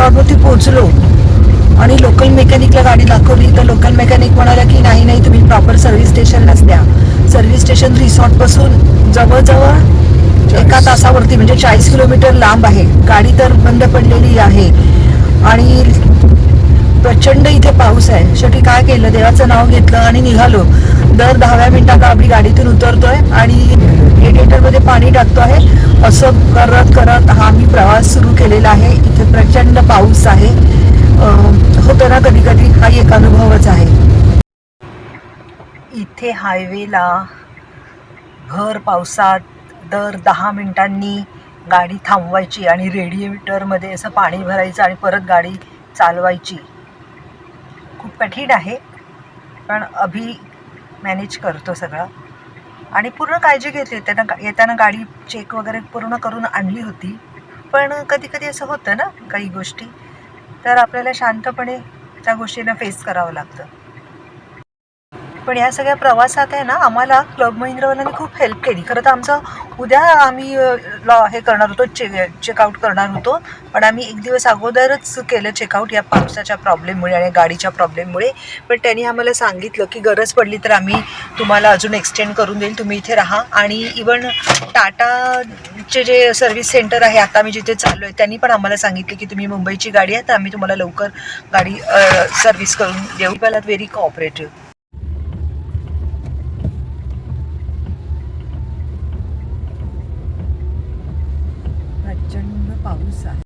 रिसॉर्टवरती पोहोचलो. आणि लोकल मेकॅनिकला गाडी दाखवली. तर लोकल मेकॅनिक म्हणाला की नाही नाही तुम्ही प्रॉपर सर्व्हिस स्टेशनलाच द्या. सर्व्हिस स्टेशन रिसॉर्टपासून जवळजवळ एका तासावरती म्हणजे चाळीस किलोमीटर लांब आहे. गाडी तर बंद पडलेली आहे. आणि प्रचंड इथे पाऊस आहे. शेवटी काय केलं? देवाचं नाव घेतलं आणि निघालो. दर दहाव्या मिनिटात आपली गाडीतून उतरतोय आणि रेडिएटरमध्ये पाणी टाकतो आहे. असं करत करत हा मी प्रवास सुरू केलेला आहे. इथे प्रचंड पाऊस आहे. होतो होतं ना कधी कधी हा एक अनुभवच आहे. इथे हायवेला भर पावसात दर दहा मिनिटांनी गाडी थांबवायची आणि रेडिएटरमध्ये असं पाणी भरायचं आणि परत गाडी चालवायची. खूप कठीण आहे पण अभि मॅनेज करतो सगळं. आणि पूर्ण काळजी घेतली येताना येताना गाडी चेक वगैरे पूर्ण करून आणली होती. पण कधी कधी असं होतं ना काही गोष्टी. तर आपल्याला शांतपणे त्या गोष्टींना फेस करावं लागतं. पण या सगळ्या प्रवासात आहे ना आम्हाला क्लब महिंद्रावाल्यांनी खूप हेल्प केली. खरं तर आमचं उद्या आम्ही लॉ हे करणार होतो चे चेकआउट करणार होतो. पण आम्ही एक दिवस अगोदरच केलं चेकआउट या पावसाच्या प्रॉब्लेममुळे आणि गाडीच्या प्रॉब्लेममुळे पण त्यांनी आम्हाला सांगितलं की गरज पडली तर आम्ही तुम्हाला अजून एक्सटेंड करून देईल. तुम्ही इथे राहा. आणि इवन टाटाचे जे सर्व्हिस सेंटर आहे आता मी जिथे चाललो आहे त्यांनी पण आम्हाला सांगितलं की तुम्ही मुंबईची गाडी आहे तर आम्ही तुम्हाला लवकर गाडी सर्व्हिस करून देऊ. मला व्हेरी कॉपरेटिव्ह 不好意思啊